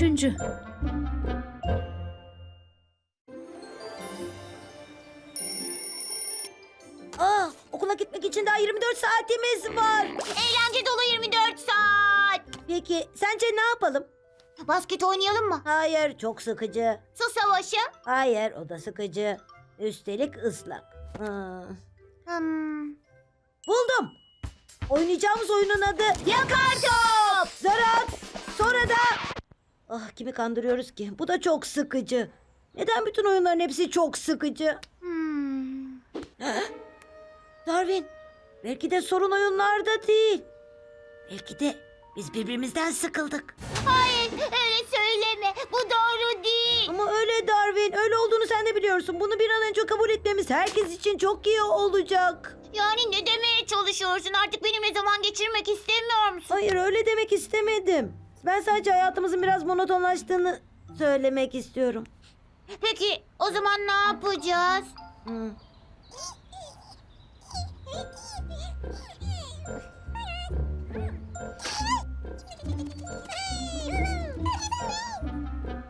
Üçüncü. Aa, okula gitmek için daha 24 saatimiz var. Eğlence dolu 24 saat. Peki sence ne yapalım? Basket oynayalım mı? Hayır çok sıkıcı. Su savaşı. Hayır o da sıkıcı. Üstelik ıslak. Hmm. Hmm. Buldum. Oynayacağımız oyunun adı Yakar top. Zarat. Sonra da... Ah kimi kandırıyoruz ki? Bu da çok sıkıcı. Neden bütün oyunların hepsi çok sıkıcı? Hmm. Darwin, belki de sorun oyunlarda değil. Belki de biz birbirimizden sıkıldık. Hayır öyle söyleme. Bu doğru değil. Ama öyle Darwin, öyle olduğunu sen de biliyorsun. Bunu bir an önce kabul etmemiz herkes için çok iyi olacak. Yani ne demeye çalışıyorsun? Artık benimle zaman geçirmek istemiyor musun? Hayır öyle demek istemedim. Ben sadece hayatımızın biraz monotonlaştığını söylemek istiyorum. Peki o zaman ne yapacağız? Hmm.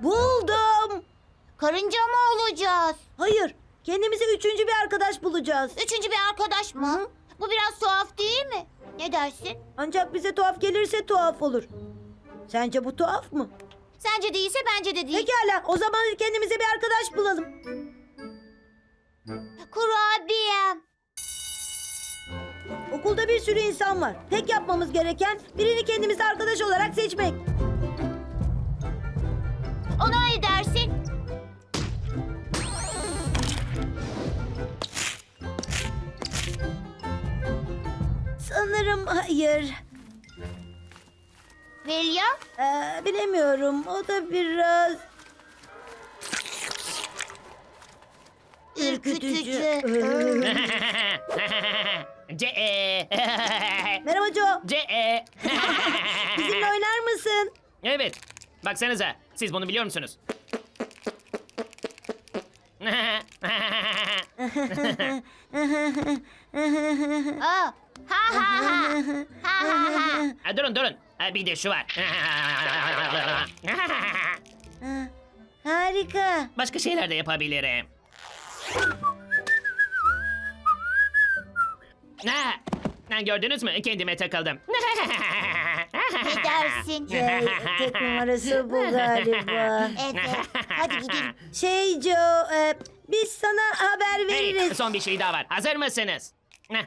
Buldum. Karınca mı olacağız? Hayır, kendimize üçüncü bir arkadaş bulacağız. Üçüncü bir arkadaş mı? Bu biraz tuhaf değil mi? Ne dersin? Ancak bize tuhaf gelirse tuhaf olur. Sence bu tuhaf mı? Sence değilse bence de değil. Pekala, o zaman kendimize bir arkadaş bulalım. Kurabiyem. Okulda bir sürü insan var. Tek yapmamız gereken birini kendimize arkadaş olarak seçmek. Ona ne dersin? Sanırım hayır. William? Ee, bilemiyorum. O da biraz ürkütücü. C E. Merhaba Joe. C E. Bizimle oynar mısın? Evet. Baksanıza. Siz bunu biliyor musunuz? Aa, ha ha ha. Ha ha ha. Ha, durun durun. Ha, bir de şu var. Ha, harika. Başka şeyler de yapabilirim. Ha, ha, gördünüz mü? Kendime takıldım. Ne dersin? Şey, tek numarası bu galiba. Evet. Hadi gidelim. Şey Joe, e, biz sana haber Hey, veririz. son bir şey daha var. Hazır mısınız? Heh.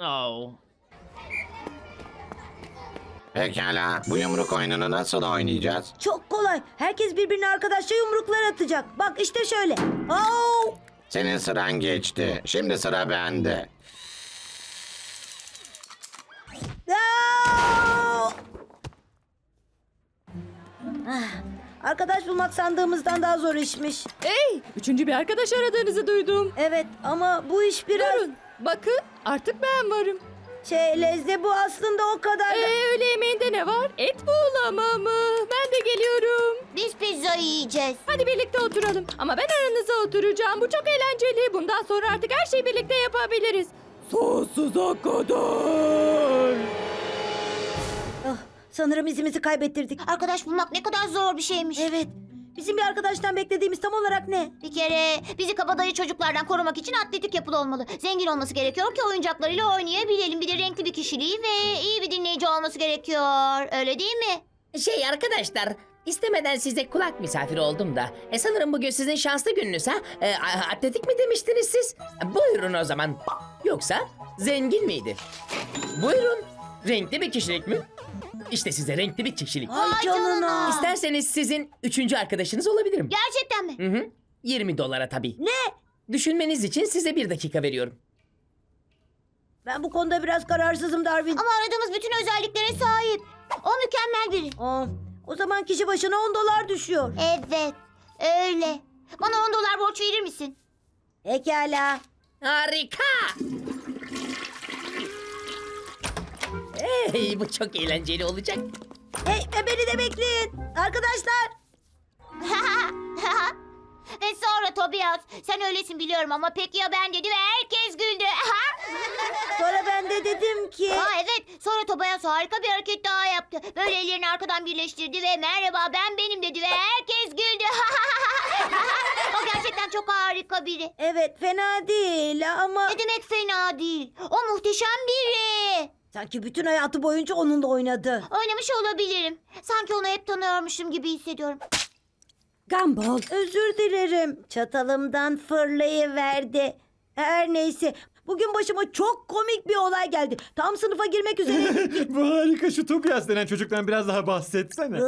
Oh. Pekala, bu yumruk oyununu nasıl oynayacağız? Çok kolay. Herkes birbirine arkadaşça yumruklar atacak. Bak işte şöyle. Oo! Senin sıran geçti. Şimdi sıra bende. Ah, Arkadaş bulmak sandığımızdan daha zor işmiş. Hey, üçüncü bir arkadaş aradığınızı duydum. Evet ama bu iş biraz... Durun, bakın artık ben varım. Şey Lezde bu aslında o kadar... da- Ee, öğle yemeğinde ne var? Et buğulama mı? Ben de geliyorum. Biz pizza yiyeceğiz. Hadi birlikte oturalım. Ama ben aranıza oturacağım. Bu çok eğlenceli. Bundan sonra artık her şeyi birlikte yapabiliriz. Sonsuza kadar. Ah, sanırım izimizi kaybettirdik. Arkadaş bulmak ne kadar zor bir şeymiş. Evet. Bizim bir arkadaştan beklediğimiz tam olarak ne? Bir kere bizi kabadayı çocuklardan korumak için atletik yapılı olmalı. Zengin olması gerekiyor ki oyuncaklarıyla oynayabilelim. Bir de renkli bir kişiliği ve iyi bir dinleyici olması gerekiyor. Öyle değil mi? Şey arkadaşlar, istemeden size kulak misafiri oldum da. E sanırım bugün sizin şanslı gününüz ha? E, a- atletik mi demiştiniz siz? Buyurun o zaman. Yoksa zengin miydi? Buyurun. Renkli bir kişilik mi? İşte size renkli bir kişilik. Ay canına. İsterseniz sizin üçüncü arkadaşınız olabilirim. Gerçekten mi? Hı hı. 20 dolara tabii. Ne? Düşünmeniz için size bir dakika veriyorum. Ben bu konuda biraz kararsızım Darwin. Ama aradığımız bütün özelliklere sahip. O mükemmel biri. Aa, o zaman kişi başına 10 dolar düşüyor. Evet, öyle. Bana 10 dolar borç verir misin? Pekala. Harika! Hey, bu çok eğlenceli olacak. Hey e, beni de bekleyin. Arkadaşlar. ve sonra Tobias, sen öylesin biliyorum ama peki ya ben dedi ve herkes güldü. Sonra ben de dedim ki... Aa evet, Sonra Tobias harika bir hareket daha yaptı. Böyle ellerini arkadan birleştirdi ve merhaba ben benim dedi ve herkes güldü. o gerçekten çok harika biri. Evet fena değil ama... Ne demek fena değil. O muhteşem biri. Sanki bütün hayatı boyunca onunla oynadı. Oynamış olabilirim. Sanki onu hep tanıyormuşum gibi hissediyorum. Gumball. Özür dilerim. Çatalımdan fırlayıverdi. Her neyse. Bugün başıma çok komik bir olay geldi. Tam sınıfa girmek üzereydim. Bu harika şu Tobias denen çocuktan biraz daha bahsetsene.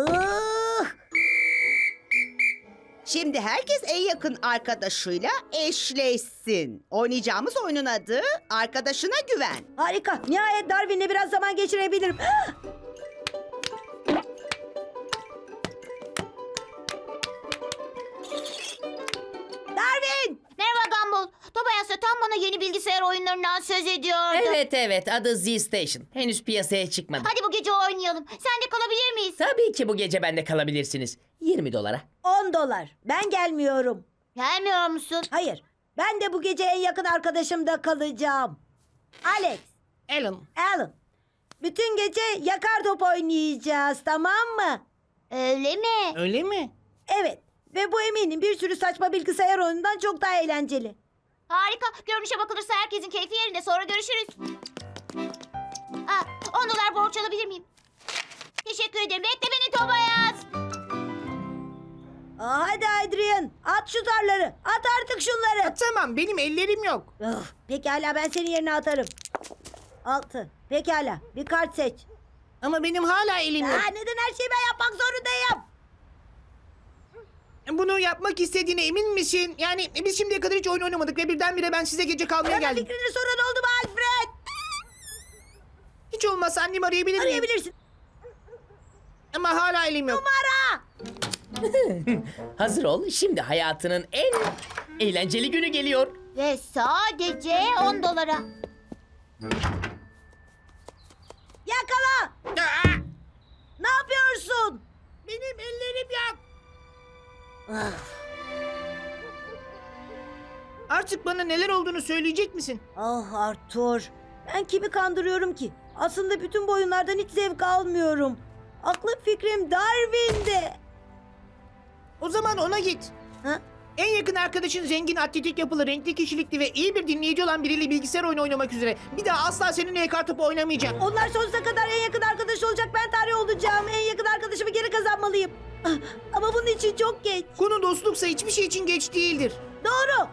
Şimdi herkes en yakın arkadaşıyla eşleşsin. Oynayacağımız oyunun adı Arkadaşına Güven. Harika. Nihayet Darwin'le biraz zaman geçirebilirim. Gumball. Tobias da tam bana yeni bilgisayar oyunlarından söz ediyordu. Evet evet adı Z Station. Henüz piyasaya çıkmadı. Hadi bu gece oynayalım. Sen de kalabilir miyiz? Tabii ki bu gece bende kalabilirsiniz. 20 dolara. 10 dolar. Ben gelmiyorum. Gelmiyor musun? Hayır. Ben de bu gece en yakın arkadaşımda kalacağım. Alex, Alan. Alan. Bütün gece yakar top oynayacağız tamam mı? Öyle mi? Öyle mi? Evet. Ve bu eminim bir sürü saçma bilgisayar oyunundan çok daha eğlenceli. Harika. Görünüşe bakılırsa herkesin keyfi yerinde. Sonra görüşürüz. Aa, 10 dolar borç alabilir miyim? Teşekkür ederim. Bekle beni Tobias. Aa, hadi Adrian at şu zarları. At artık şunları. Tamam benim ellerim yok. Of, pekala ben senin yerine atarım. Altı. Pekala bir kart seç. Ama benim hala elim yok. Aa, neden her şeyi ben yapmak zorundayım? Bunu yapmak istediğine emin misin? Yani biz şimdiye kadar hiç oyun oynamadık ve birdenbire ben size gece kalmaya Bana geldim. fikrini soran oldu mu Alfred? Hiç olmazsa annemi arayabilir miyim? Arayabilirsin. Ama hala elim yok. Ara. Hazır ol. Şimdi hayatının en eğlenceli günü geliyor. Ve sadece 10 dolara. Yakala. Ne yapıyorsun? Benim ellerim yok. Ah, Artık bana neler olduğunu söyleyecek misin? ah Arthur. Ben kimi kandırıyorum ki? Aslında bütün bu oyunlardan hiç zevk almıyorum. Aklım fikrim Darwin'de. O zaman ona git. Ha? En yakın arkadaşın zengin, atletik yapılı, renkli kişilikli ve iyi bir dinleyici olan biriyle bilgisayar oyunu oynamak üzere. Bir daha asla seninle ekar topu oynamayacak. Onlar sonsuza kadar en yakın arkadaş olacak. Ben tarih olacağım. En yakın arkadaşımı geri kazanmalıyım. Ama bunun için çok geç. Konu dostluksa hiçbir şey için geç değildir. Doğru.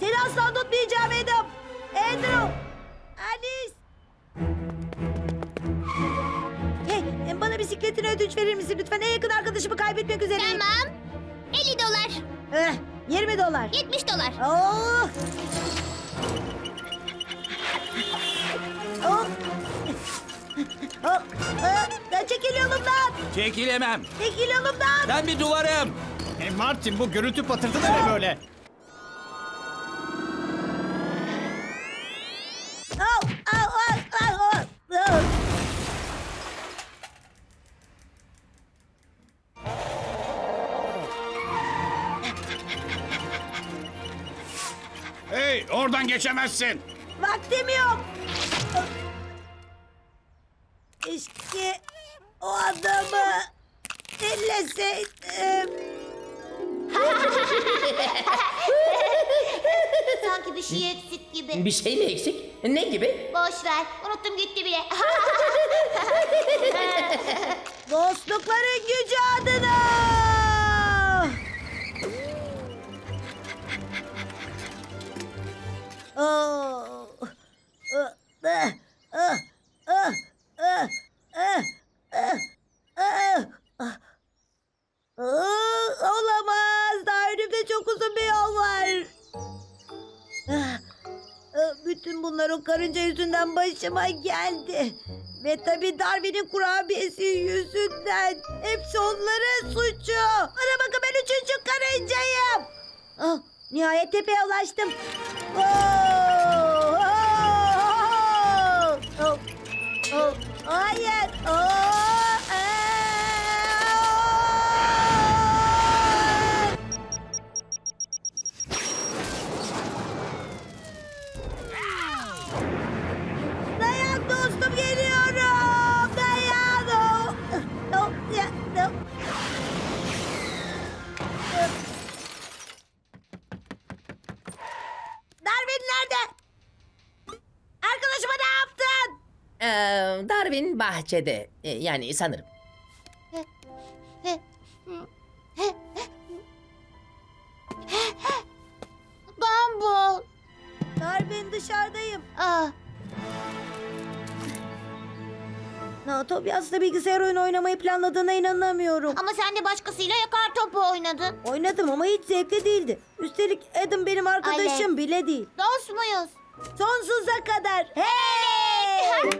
Seni asla unutmayacağım Adam. Andrew. Alice. Hey, bana bisikletini ödünç verir misin lütfen? En yakın arkadaşımı kaybetmek üzereyim. Tamam. 50 dolar. Eh, 20 dolar. 70 dolar. Oh. Oh. Ah, Çekil yolumdan. Çekilemem. Çekil yolumdan. Ben bir duvarım. E Martin bu gürültü patırtı da ne böyle? Oh, oh, oh, oh, oh, oh. Hey oradan geçemezsin. Vaktim yok. Dinleseydim. Sanki bir şey eksik gibi. Bir şey mi eksik? Ne gibi? Boş ver. Unuttum gitti bile. Dostlukların gücü adına. Oh. Başıma geldi. Ve tabii Darwin'in kurabiyesi yüzünden. Hepsi onların suçu. Bana bakın ben üçüncü karıncayım. Oh, nihayet tepeye ulaştım. Oh, oh, oh, oh, hayır. Oh, Darwin bahçede. E, yani sanırım. Gumball. Darwin dışarıdayım. Aa, Na, Tobias'la bilgisayar oyunu oynamayı planladığına inanamıyorum. ama sen de başkasıyla yakar topu oynadın. Oynadım ama hiç zevkli değildi. Üstelik Adam benim arkadaşım bile değil. Dost muyuz? Sonsuza kadar. Hey!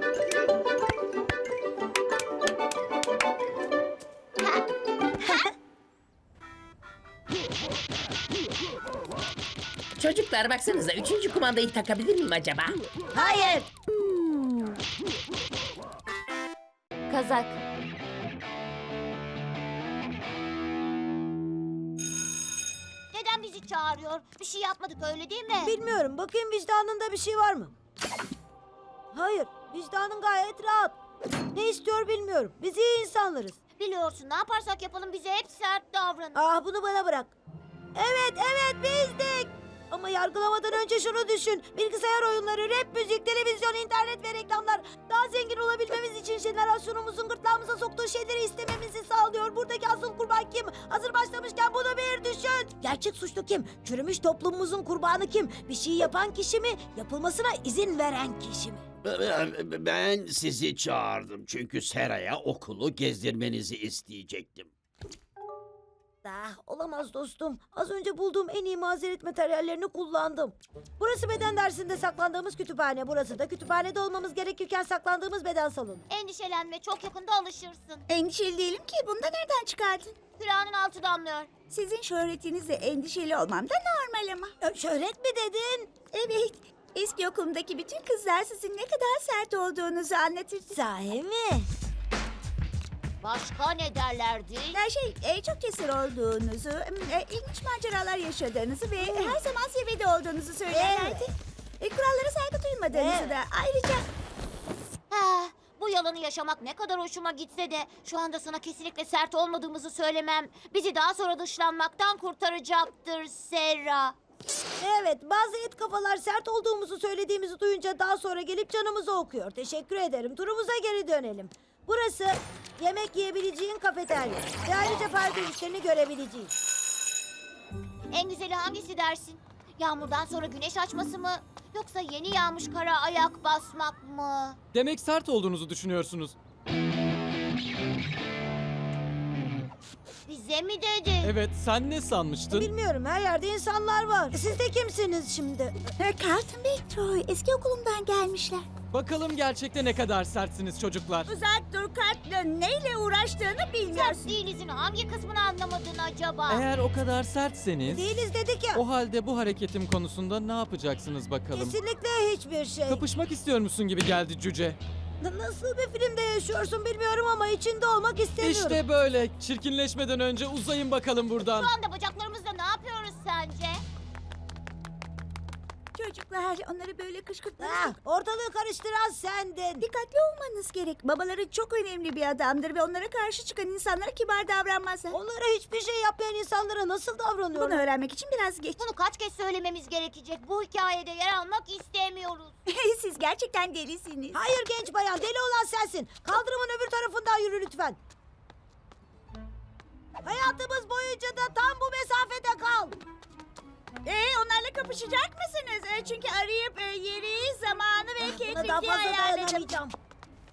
Çocuklar baksanıza üçüncü kumandayı takabilir miyim acaba? Hayır. Kazak. Neden bizi çağırıyor? Bir şey yapmadık öyle değil mi? Bilmiyorum. Bakayım vicdanında bir şey var mı? Hayır. Vicdanın gayet rahat. Ne istiyor bilmiyorum. Biz iyi insanlarız. Biliyorsun ne yaparsak yapalım bize hep sert davranır. Ah bunu bana bırak. Evet evet bizdik. Ama yargılamadan önce şunu düşün. Bilgisayar oyunları, rap müzik, televizyon, internet ve reklamlar daha zengin olabilmemiz için jenerasyonumuzun gırtlağımıza soktuğu şeyleri istememizi sağlıyor. Buradaki asıl kurban kim? Hazır başlamışken bunu bir düşün. Gerçek suçlu kim? Çürümüş toplumumuzun kurbanı kim? Bir şey yapan kişi mi? Yapılmasına izin veren kişi mi? Ben sizi çağırdım çünkü Sera'ya okulu gezdirmenizi isteyecektim. Ah, olamaz dostum. Az önce bulduğum en iyi mazeret materyallerini kullandım. Burası beden dersinde saklandığımız kütüphane. Burası da kütüphanede olmamız gerekirken saklandığımız beden salonu. Endişelenme çok yakında alışırsın. Endişeli değilim ki. Bunu da nereden çıkardın? Küranın altı damlıyor. Sizin şöhretinizle endişeli olmam da normal ama. Ö, Şöhret mi dedin? Evet. Eski okulumdaki bütün kızlar sizin ne kadar sert olduğunuzu anlatırdı. Sahi mi? Başka ne derlerdi? Her şey e, çok cesur olduğunuzu, e, ilginç maceralar yaşadığınızı ve her zaman seviyede olduğunuzu söylerlerdi. E, kurallara saygı duymadığınızı Evet. da ayrıca... Ha, bu yalanı yaşamak ne kadar hoşuma gitse de şu anda sana kesinlikle sert olmadığımızı söylemem bizi daha sonra dışlanmaktan kurtaracaktır Serra. Evet, bazı et kafalar sert olduğumuzu söylediğimizi duyunca daha sonra gelip canımızı okuyor. Teşekkür ederim. Turumuza geri dönelim. Burası yemek yiyebileceğin kafeterya ve ayrıca perde işlerini görebileceğin. En güzeli hangisi dersin? Yağmurdan sonra güneş açması mı? Yoksa yeni yağmış kara ayak basmak mı? Demek sert olduğunuzu düşünüyorsunuz. Bize mi dedin? Evet, sen ne sanmıştın? Bilmiyorum, her yerde insanlar var. Siz de kimsiniz şimdi? E, Carlton Bey Troy, eski okulumdan gelmişler. Bakalım gerçekte ne kadar sertsiniz çocuklar. Uzak dur Carlton, neyle uğraştığını bilmiyorsun. Sert değilizin hangi kısmını anlamadın acaba? Eğer o kadar sertseniz, Değiliz dedik ya. o halde bu hareketim konusunda ne yapacaksınız bakalım? Kesinlikle hiçbir şey. Kapışmak istiyor musun gibi geldi cüce. N- Nasıl bir filmde yaşıyorsun bilmiyorum ama içinde olmak istemiyorum. İşte böyle. Çirkinleşmeden önce uzayın bakalım buradan. Şu anda bacaklarımızla ne yapıyoruz sence? Çocuklar, onları böyle kışkırtmanız Ah, ortalığı karıştıran sendin. Dikkatli olmanız gerek. Babaları çok önemli bir adamdır ve onlara karşı çıkan insanlara kibar davranmazlar. Onlara hiçbir şey yapmayan insanlara nasıl davranıyorlar? Bunu öğrenmek için biraz geç. Bunu kaç kez söylememiz gerekecek? Bu hikayede yer almak istemiyoruz. Siz gerçekten delisiniz. Hayır genç bayan, deli olan sensin. Kaldırımın öbür tarafından yürü lütfen. Hayatımız boyunca da tam bu mesafede kal. Ee, onlarla kapışacak mısınız? Ee, çünkü arayıp e, yeri, zamanı ve Buna daha catering'i fazla ayarladım. dayanamayacağım.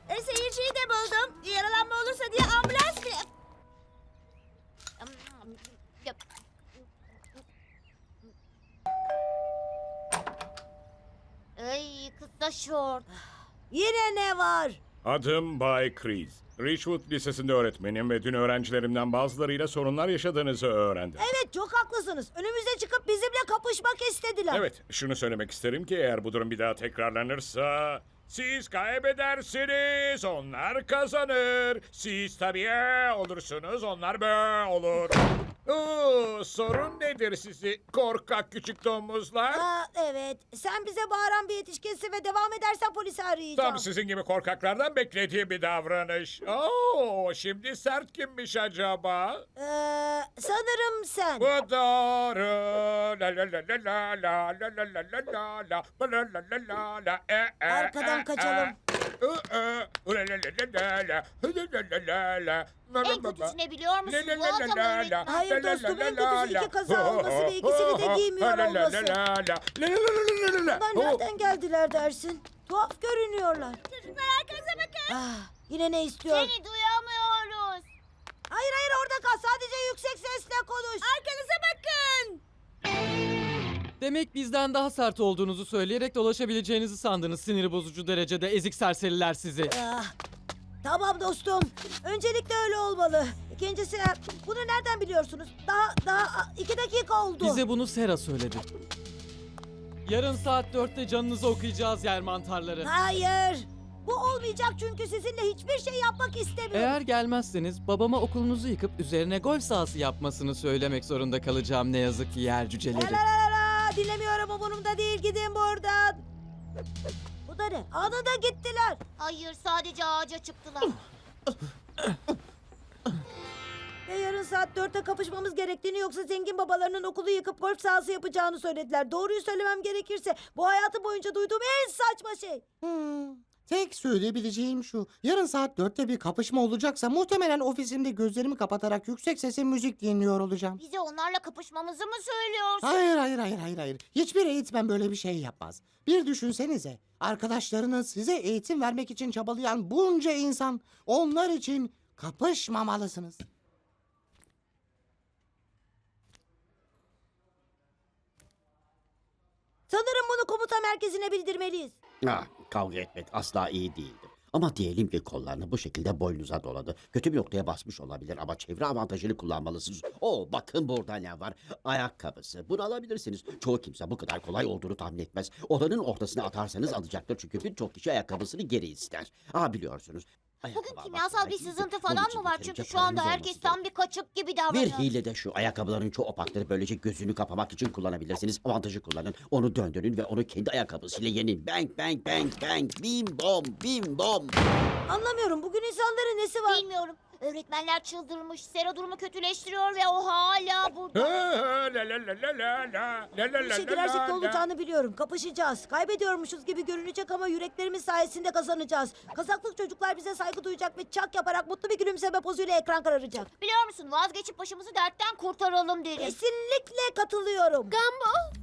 E, seyirciyi de buldum. Yaralanma olursa diye ambulans bile... Ay kısa şort. Yine ne var? Adım Bay Kreese. Richwood Lisesi'nde öğretmenim ve dün öğrencilerimden bazılarıyla sorunlar yaşadığınızı öğrendim. Evet çok haklısınız. Önümüze çıkıp bizimle kapışmak istediler. Evet, şunu söylemek isterim ki eğer bu durum bir daha tekrarlanırsa siz kaybedersiniz, onlar kazanır. Siz tabii "Ee" olursunuz, onlar be olur. Oo, sorun nedir sizi korkak küçük domuzlar? Aa, evet. Sen bize bağıran bir yetişkinsin ve devam edersen polisi arayacağım. Tam sizin gibi korkaklardan beklediğim bir davranış. Oo, şimdi sert kimmiş acaba? Ee, sanırım sen. Bu doğru. La la la la la la la la la la la la la la la la e, e, Arkadan e, kaçalım. e. En kötüsü ne biliyor musun? Bu adamı öğretmen. Hayır dostum, en kötüsü iki kaza olması ve ikisini de giymiyor olması. Bunlar nereden geldiler dersin? Tuhaf görünüyorlar. Çocuklar arkanıza bakın. Ah, yine ne istiyor? Seni duyamıyoruz. Hayır hayır orada kal. Sadece yüksek sesle konuş. Arkanıza bakın. Demek bizden daha sert olduğunuzu söyleyerek dolaşabileceğinizi sandınız siniri bozucu derecede ezik serseriler sizi. Ah, tamam dostum. Öncelikle öyle olmalı. İkincisi bunu nereden biliyorsunuz? Daha daha iki dakika oldu. Bize bunu Sera söyledi. Yarın saat 4'te canınızı okuyacağız yer mantarları. Hayır. Bu olmayacak çünkü sizinle hiçbir şey yapmak istemiyorum. Eğer gelmezseniz babama okulunuzu yıkıp üzerine golf sahası yapmasını söylemek zorunda kalacağım ne yazık ki yer cüceleri. Dinlemiyorum umurumda değil gidin buradan. Bu da ne? Anında gittiler. Hayır sadece ağaca çıktılar. Ve yarın saat dörtte kapışmamız gerektiğini yoksa zengin babalarının okulu yıkıp golf sahası yapacağını söylediler. Doğruyu söylemem gerekirse bu hayatım boyunca duyduğum en saçma şey. Hmm, Tek söyleyebileceğim şu. Yarın saat dörtte bir kapışma olacaksa muhtemelen ofisimde gözlerimi kapatarak yüksek sesle müzik dinliyor olacağım. Bize onlarla kapışmamızı mı söylüyorsun? Hayır hayır hayır hayır hayır. Hiçbir eğitmen böyle bir şey yapmaz. Bir düşünsenize. Arkadaşlarınız size eğitim vermek için çabalayan bunca insan onlar için kapışmamalısınız. Sanırım bunu komuta merkezine bildirmeliyiz. Ah, kavga etmek asla iyi değildir. Ama diyelim ki kollarını bu şekilde boynunuza doladı. Kötü bir noktaya basmış olabilir ama çevre avantajını kullanmalısınız. Oo bakın burada ne var. Ayakkabısı. Bunu alabilirsiniz. Çoğu kimse bu kadar kolay olduğunu tahmin etmez. Odanın ortasına atarsanız alacaktır çünkü birçok kişi ayakkabısını geri ister. Aa biliyorsunuz. Bugün ayakkabı kimyasal almak bir sızıntı falan mı var? yeterince Çünkü şu anda paranız herkes olması tam bir kaçık gibi bir davranıyor. hile de şu ayakkabıların çoğu opakları böylece gözünü kapamak için kullanabilirsiniz. Avantajı kullanın. Onu döndürün ve onu kendi ayakkabısıyla yenin. Bang bang bang bang. Bim bom bim bom. Anlamıyorum bugün insanların nesi var? Bilmiyorum. Öğretmenler çıldırmış. Sera durumu kötüleştiriyor ve o hala burada. Bir şey girersek ne olacağını biliyorum. Kapışacağız. Kaybediyormuşuz gibi görünecek ama yüreklerimiz sayesinde kazanacağız. Kazaklık çocuklar bize saygı duyacak ve çak yaparak mutlu bir gülümseme pozuyla ekran kararacak. Biliyor musun vazgeçip başımızı dertten kurtaralım derim. Kesinlikle katılıyorum. Gambo.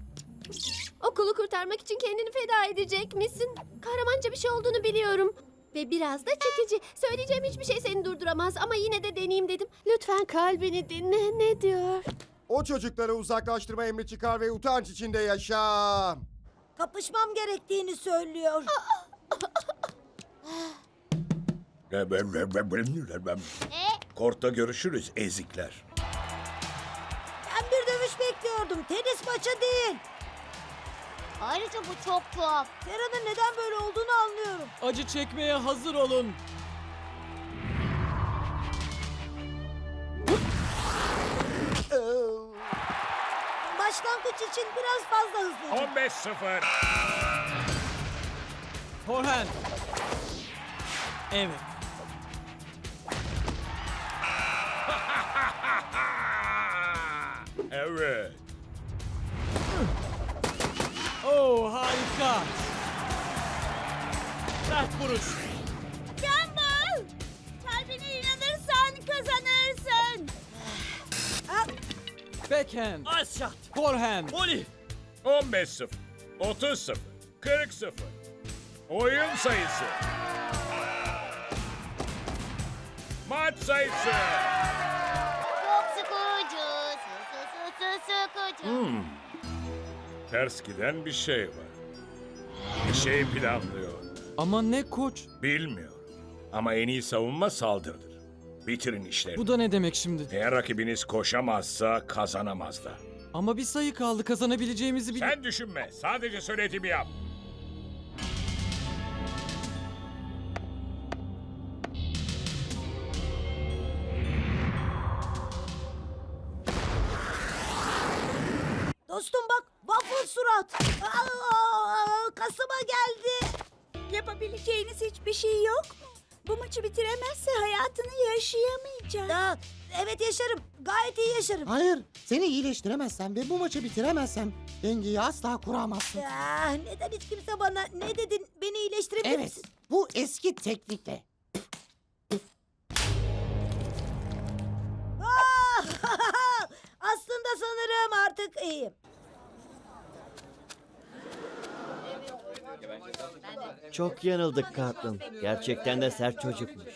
Okulu kurtarmak için kendini feda edecek misin? Kahramanca bir şey olduğunu biliyorum. Ve biraz da çekici. Söyleyeceğim hiçbir şey seni durduramaz ama yine de deneyeyim dedim. Lütfen kalbini dinle. Ne diyor? O çocukları uzaklaştırma emri çıkar ve utanç içinde yaşa. Kapışmam gerektiğini söylüyor. Ne? Kortta görüşürüz ezikler. Ben bir dövüş bekliyordum. Tenis maçı değil. Ayrıca bu çok tuhaf. Sera'nın neden böyle olduğunu anlıyorum. Acı çekmeye hazır olun. Başlangıç için biraz fazla hızlıyım. 15-0. Forehand. Evet. Oh harika. Sert vuruş. Gumball. Kalbine inanırsan kazanırsın. Backhand. Forehand. 15-0. 30-0. 40-0. Oyun sayısı. Maç sayısı. Ters giden bir şey var. Bir şey planlıyor. Ama ne koç? Bilmiyor. Ama en iyi savunma saldırıdır. Bitirin işleri. Bu da ne demek şimdi? Eğer rakibiniz koşamazsa kazanamaz da. Ama bir sayı kaldı kazanabileceğimizi bil... Sen düşünme. Sadece söylediğimi yap. Evet yaşarım. Gayet iyi yaşarım. Hayır, seni iyileştiremezsem ve bu maçı bitiremezsem dengeyi asla kuramazsın. Ya, neden hiç kimse bana ne dedin beni iyileştirebilir Evet, misin? bu eski teknikle. Ah! Aslında sanırım artık iyiyim. Çok yanıldık Cartman. Gerçekten de sert çocukmuş.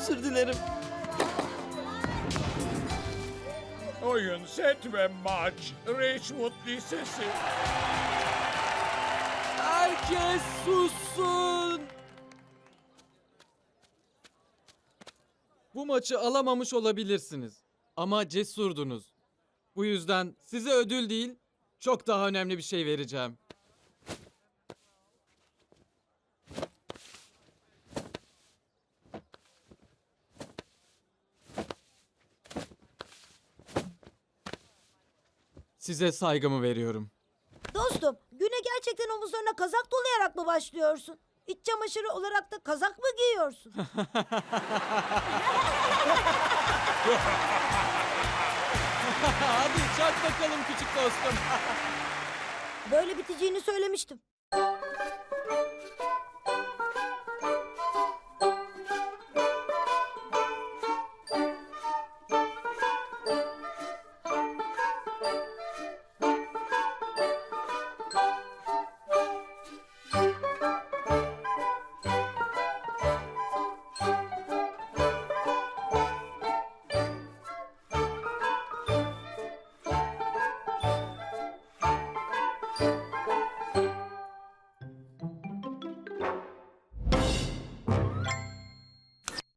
Özür dilerim. Oyun, set ve maç. Ridgewood Lisesi. Herkes sussun. Bu maçı alamamış olabilirsiniz. Ama cesurdunuz. Bu yüzden size ödül değil, çok daha önemli bir şey vereceğim. Size saygımı veriyorum. Dostum, güne gerçekten omuzlarına kazak dolayarak mı başlıyorsun? İç çamaşırı olarak da kazak mı giyiyorsun? Hadi çak bakalım küçük dostum. Böyle biteceğini söylemiştim.